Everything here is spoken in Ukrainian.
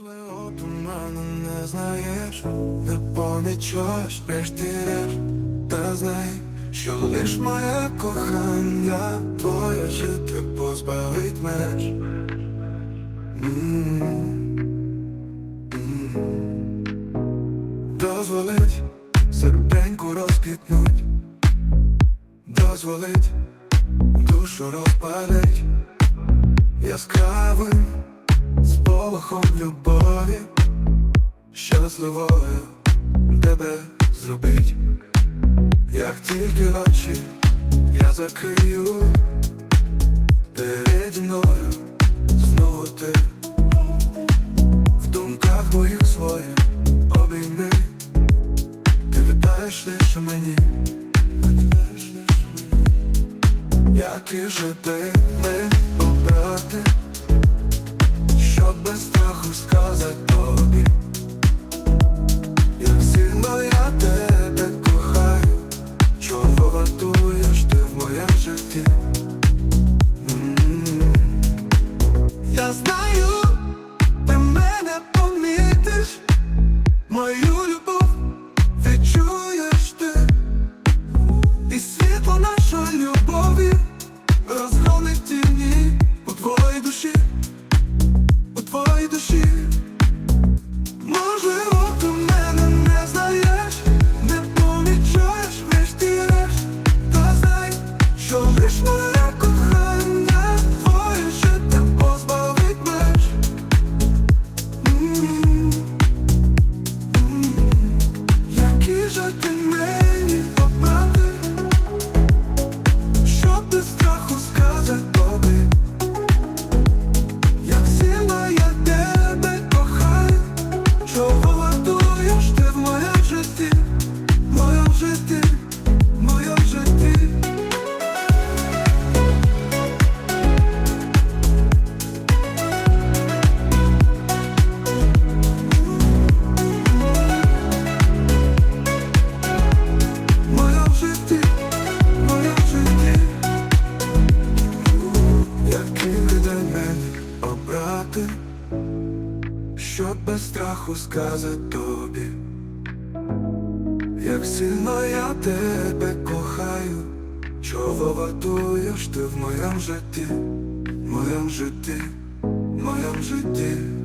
Можливо, мене не знаєш, не помічаєш, решті-решт Та знай, що лиш моє кохання Твоє життя позбавить меж М. М. Дозволить серденьку розквітнуть Дозволить душу розпалить Яскравим Сполохом любові, щасливою тебе зробить, як тільки очі я закрию переді мною знову ти. В думках моїх своїх обійми, ти вітаєш лише мені, вітаєш лише мені, який же ти не обрати без страху сказати тобі, як сильно я тебе кохаю, чого вартуєш ти в моєму житті. Я знаю, ти мене помітиш, мою у твоїй душі. Можливо, ти мене не знаєш, не помічаєш врешті-решт Та знай, що лиш моє щоб без страху сказати тобі, як сильно я тебе кохаю, чого вартуєш ти в моєму житті, моєму житті, моєму житті.